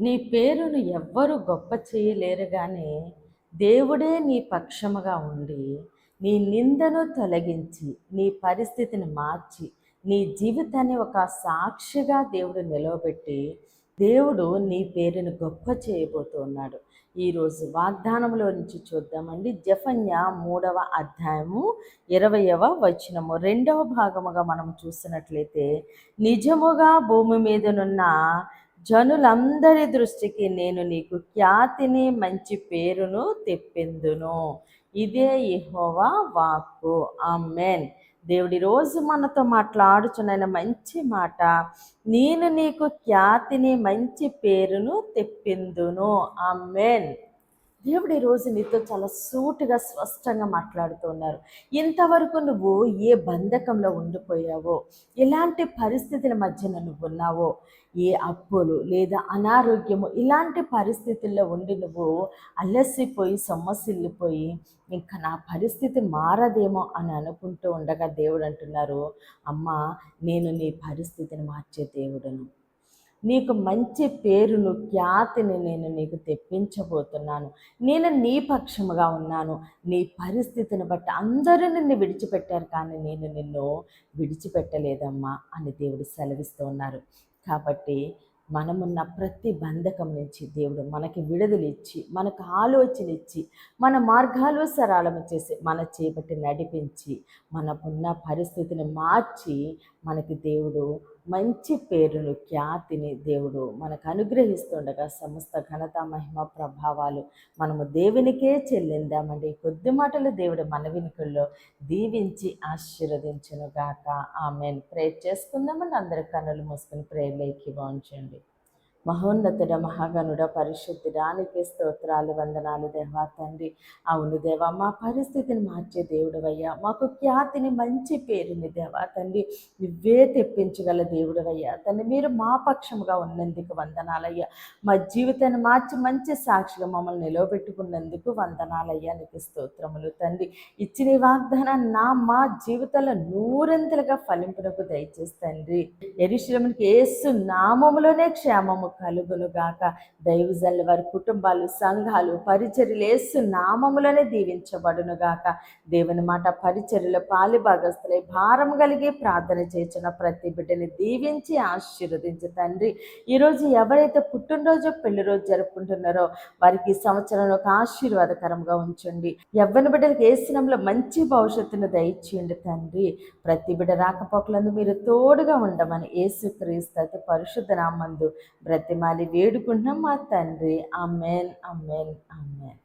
నీ పేరును ఎవ్వరు గొప్ప చేయలేరు కానీ దేవుడే నీ పక్షముగా ఉండి నీ నిందను తొలగించి నీ పరిస్థితిని మార్చి నీ జీవితాన్ని ఒక సాక్షిగా దేవుడు నిలవబెట్టి దేవుడు నీ పేరును గొప్ప చేయబోతున్నాడు. ఈరోజు వాగ్దానంలో నుంచి చూద్దామండి. జఫన్య మూడవ అధ్యాయము ఇరవయవ వచనము. రెండవ భాగముగా మనం చూసినట్లయితే నిజముగా భూమి మీదనున్న జనులందరి దృష్టికి నేను నీకు ఖ్యాతిని మంచి పేరును తెప్పిందును. ఇదే యెహోవా వాక్కు. ఆమెన్. దేవుడి రోజు మనతో మాట్లాడుచున్న మంచి మాట. నేను నీకు ఖ్యాతిని మంచి పేరును తెప్పిందును. ఆమెన్. దేవుడు ఈరోజు నీతో చాలా సూటుగా స్పష్టంగా మాట్లాడుతున్నారు ఇంతవరకు నువ్వు ఏ బంధకంలో ఉండిపోయావో ఎలాంటి పరిస్థితుల మధ్యన నువ్వు ఉన్నావో ఏ అప్పులు లేదా అనారోగ్యము ఇలాంటి పరిస్థితుల్లో ఉండి నువ్వు అలసిపోయి సొమ్మసిల్లిపోయి ఇంకా నా పరిస్థితి మారదేమో అని అనుకుంటూ ఉండగా దేవుడు అంటున్నారు అమ్మ నేను నీ పరిస్థితిని మార్చే దేవుడను. నీకు మంచి పేరును ఖ్యాతిని నేను నీకు తెప్పించబోతున్నాను. నేను నీ పక్షముగా ఉన్నాను. నీ పరిస్థితిని బట్టి అందరూ నిన్ను విడిచిపెట్టారు కానీ నేను నిన్ను విడిచిపెట్టలేదమ్మా అని దేవుడు సెలవిస్తూ ఉన్నారు. కాబట్టి మనమున్న ప్రతి బంధకం నుంచి దేవుడు మనకి విడుదలిచ్చి మనకు ఆలోచన ఇచ్చి మన మార్గాలు సరళము చేసి మన చేపట్టి నడిపించి మనకున్న పరిస్థితిని మార్చి మనకి దేవుడు మంచి పేరును ఖ్యాతిని దేవుడు మనకు అనుగ్రహిస్తుండగా సమస్త ఘనత మహిమ ప్రభావాలు మనము దేవునికే చెల్లిందామండి. కొద్ది మాటలు దేవుడు మన వినికుల్లో దీవించి ఆశీర్వదించును గాక ఆమెను. ప్రేర్ చేసుకుందామండి. అందరి కన్నులు మూసుకుని ప్రేర్లేకి బాగుంచండి మహోన్నతుడ మహాగణుడ పరిశుద్ధుడానికి స్తోత్రాలు వందనాలు దేవా తండ్రి. అవును దేవా మా పరిస్థితిని మార్చే దేవుడవయ్యా. మాకు ఖ్యాతిని మంచి పేరుని దేవా తండ్రి. నువ్వే తెప్పించగల దేవుడవయ్యా. తండ్రి మీరు మా పక్షముగా ఉన్నందుకు వందనాలయ్యా. మా జీవితాన్ని మార్చి మంచి సాక్షిగా మమ్మల్ని నిలవబెట్టుకున్నందుకు వందనాలయ్యా. నీకు స్తోత్రములు తండ్రి. ఇచ్చిన ఈ వాగ్దానాన్ని నా మా జీవితంలో నూరంతలుగా ఫలింపునకు దయచేస్తండ్రి ఎరుశ్రమునికి ఏసు నామములోనే క్షేమము కలుగును గాక దైవజనుల వారి కుటుంబాలు సంఘాలు పరిచర్యలు నామములనే దీవించబడును గాక దేవుని మాట పరిచర్యలో పాలిభాగస్తులై భారం కలిగి ప్రార్థన చేసిన ప్రతి బిడ్డని దీవించి ఆశీర్వదించి తండ్రి. ఈరోజు ఎవరైతే పుట్టినరోజు పెళ్ళి రోజు జరుపుకుంటున్నారో వారికి సంవత్సరం సంవత్సరంలో ఒక ఆశీర్వాదకరంగా ఉంచండి. ఎవ్వని బిడ్డలకి ఏ సినంలో మంచి భవిష్యత్తును దయచేయండి తండ్రి. ప్రతి బిడ్డ రాకపోకలందు మీరు తోడుగా ఉండమని ఏసుక్రీస్తు అతి పరిశుద్ధ నామందు బ్రతిమాలి వేడుకుంటున్నాం మా తండ్రి. అమ్మేన్ అమ్మేన్ అమ్మేన్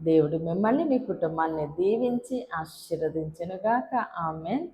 దేవుడు మిమ్మల్ని మీ కుటుంబాన్ని దీవించి ఆశీర్వదించనుగాక. ఆమెన్.